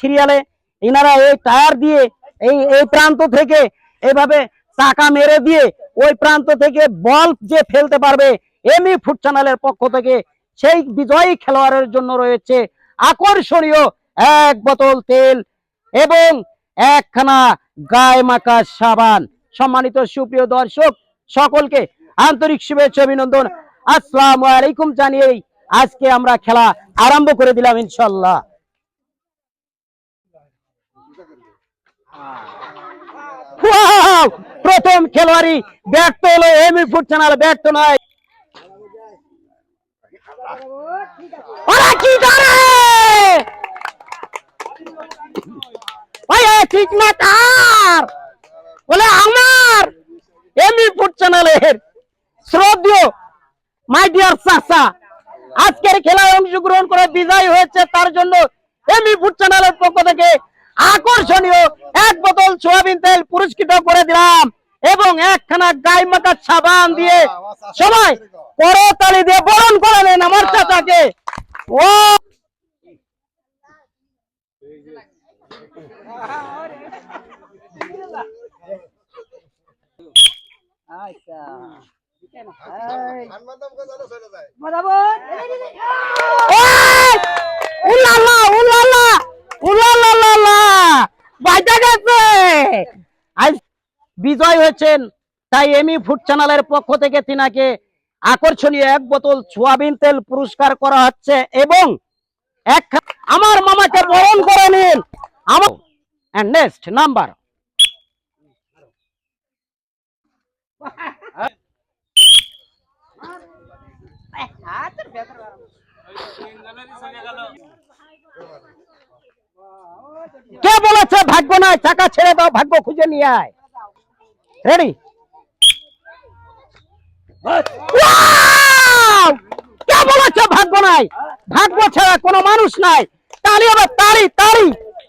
সিরিয়ালে ইনারা এই টায়ার দিয়ে, এই এই প্রান্ত থেকে এইভাবে চাকা মেরে দিয়ে ওই প্রান্ত থেকে বল যে ফেলতে পারবে এমই ফুট চ্যানেলের পক্ষ থেকে সেই বিজয়ী খেলোয়াড়ের জন্য রয়েছে আকর্ষণীয় এক বোতল তেল এবং একখানা গায়ে মাখা সাবান। সম্মানিত সুপ্রিয় দর্শক, সকলকে আন্তরিক শুভেচ্ছা, অভিনন্দন। আসসালামু আলাইকুম জানিয়েই আজকে আমরা খেলা আরম্ভ করে দিলাম ইনশাল্লাহ প্রথম খেলোয়াড়ই ব্যর্থ হলো এমি ফুট চ্যানেল ব্যর্থ নয় কি ঠিক না তার। বলে, আমার। এমি ফুট চ্যানেলের শ্রদ্ধেয় মাই ডিয়ার চাচা, আজকের খেলায় অংশগ্রহণ করে বিজয় হয়েছে, তার জন্য এমি ফুড চ্যানেলের পক্ষ থেকে আকর্ষণীয় এক বোতল সোয়াবিন তেল পুরস্কৃত করে দিলাম এবং একখানা গাই মাখা সাবান দিয়ে সবাই করতালি দিয়ে বরণ করে নেন আমার চাচাকে। ও! এই! আজ বিজয় হয়েছেন, তাই এমি ফুড চ্যানেলের পক্ষ থেকে তিনাকে আকর্ষণীয় এক বোতল সোয়াবিন তেল পুরস্কার করা হচ্ছে এবং এক আমার মামাকে বরণ করে নিন। আমার নেক্সট নাম্বার বলেছে ভাগ্য নাই চাকা ছেড়ে দাও ভাগ্য খুঁজে নিয়ে আয়। রেডি কে বলেছে ভাগ্য নাই? ভাগ্য ছাড়া কোনো মানুষ নাই। তালি হবে তালি তালি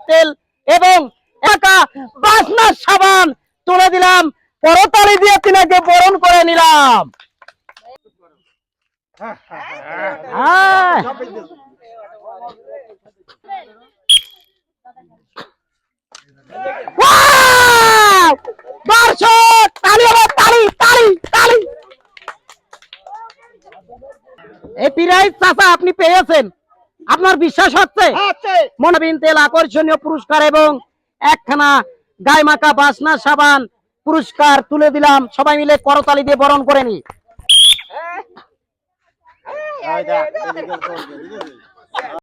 তেল এবং একা বাসনার সাবান তুলে দিলাম। পরতালি দিয়ে তিনাকে বরণ করে নিলাম। হ্যাঁ। দর্শক তালি হবে তালি তালি তালি এই প্রাইজ চাচা আপনি পেয়েছেন আপনার বিশ্বাস হচ্ছে মনোবিন তেল আকর্ষণীয় পুরস্কার এবং একখানা গায়ে মাখা বাসনা সাবান পুরস্কার তুলে দিলাম সবাই মিলে করতালি দিয়ে বরণ করে নি